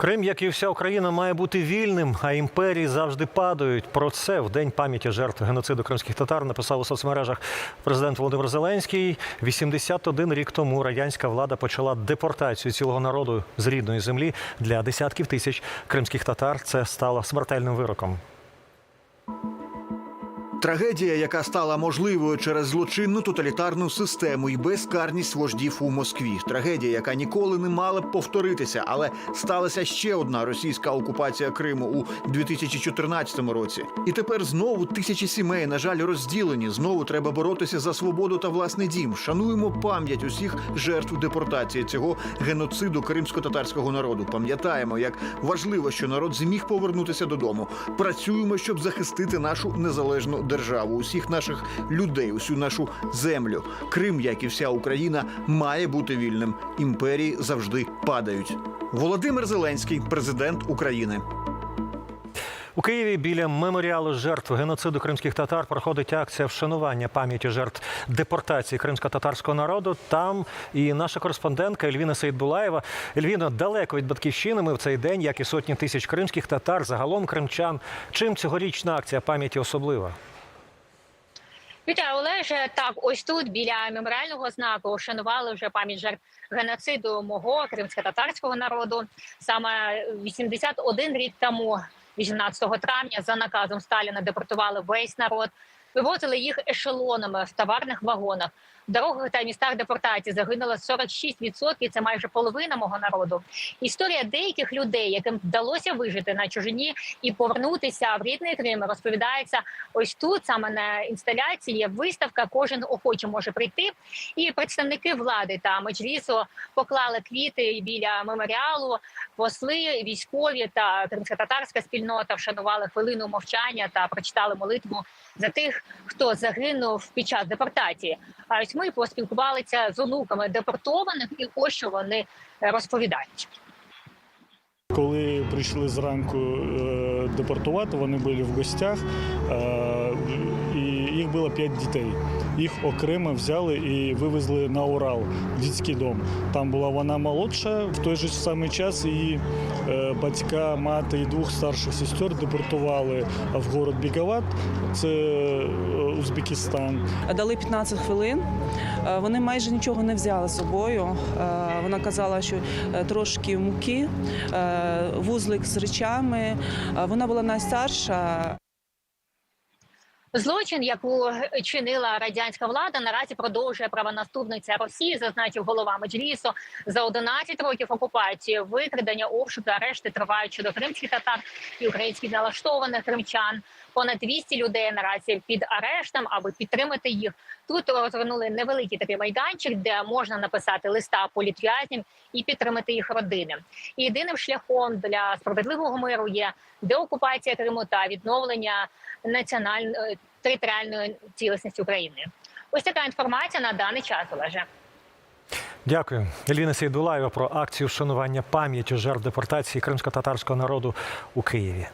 Крим, як і вся Україна, має бути вільним, а імперії завжди падають. Про це в день пам'яті жертв геноциду кримських татар написав у соцмережах президент Володимир Зеленський. 81 рік тому радянська влада почала депортацію цілого народу з рідної землі для десятків тисяч кримських татар. Це стало смертельним вироком. Трагедія, яка стала можливою через злочинну тоталітарну систему і безкарність вождів у Москві. Трагедія, яка ніколи не мала б повторитися, але сталася ще одна російська окупація Криму у 2014 році. І тепер знову тисячі сімей, на жаль, розділені. Знову треба боротися за свободу та власний дім. Шануємо пам'ять усіх жертв депортації цього геноциду кримсько-татарського народу. Пам'ятаємо, як важливо, що народ зміг повернутися додому. Працюємо, щоб захистити нашу незалежну державу, усіх наших людей, усю нашу землю. Крим, як і вся Україна, має бути вільним. Імперії завжди падають. Володимир Зеленський, президент України. У Києві біля меморіалу жертв геноциду кримських татар проходить акція вшанування пам'яті жертв депортації кримсько-татарського народу. Там і наша кореспондентка Ельвіна Сейдбулаєва. Ельвіно далеко від батьківщини. Ми в цей день, як і сотні тисяч кримських татар, загалом кримчан. Чим цьогорічна акція пам'яті особлива? Вітаю, Олеже. Так, ось тут біля меморіального знаку вшанували вже пам'ять жертв геноциду мого кримсько-татарського народу. Саме 81 рік тому, 18 травня, за наказом Сталіна депортували весь народ. Вивозили їх ешелонами в товарних вагонах. В дорогах та містах депортації загинуло 46%, Це майже половина мого народу. Історія деяких людей, яким вдалося вижити на чужині і повернутися в рідний Крим, розповідається ось тут. Саме на інсталяції є виставка. Кожен охоче може прийти. І представники влади та меджлісу поклали квіти біля меморіалу. Посли, військові та кримсько-татарська спільнота вшанували хвилину мовчання та прочитали молитву за тих, хто загинув під час депортації. А ось ми поспілкувалися з онуками депортованих, і ось що вони розповідають. Коли прийшли зранку е, депортувати, вони були в гостях, е, і їх було п'ять дітей. Їх окремо взяли і вивезли на Урал, в дитячий дом. Там була вона молодша. В той же самий час її е, батька, мати і двох старших сестер депортували в город Біговат, це е, Узбекистан. дали 15 хвилин. Е, Вони майже нічого не взяли з собою. Вона казала, що трошки муки, вузлик з речами. Вона була найстарша. Злочин, яку чинила радянська влада, наразі продовжує правонаступниця Росії, зазначив голова Меджлісу. За 11 років окупації викрадення, обшуки, арешти тривають щодо кримських татар і українських налаштованих кримчан. Понад 200 людей наразі під арештом, аби підтримати їх. Тут розвернули невеликий такий майданчик, де можна написати листа політв'язням і підтримати їх родини. І єдиним шляхом для справедливого миру є деокупація Криму та відновлення національної територіальної цілісності України. Ось така інформація на даний час Олеже. Дякую. Еліна Сейдулаєва про акцію вшанування пам'яті жертв депортації кримсько-татарського народу у Києві.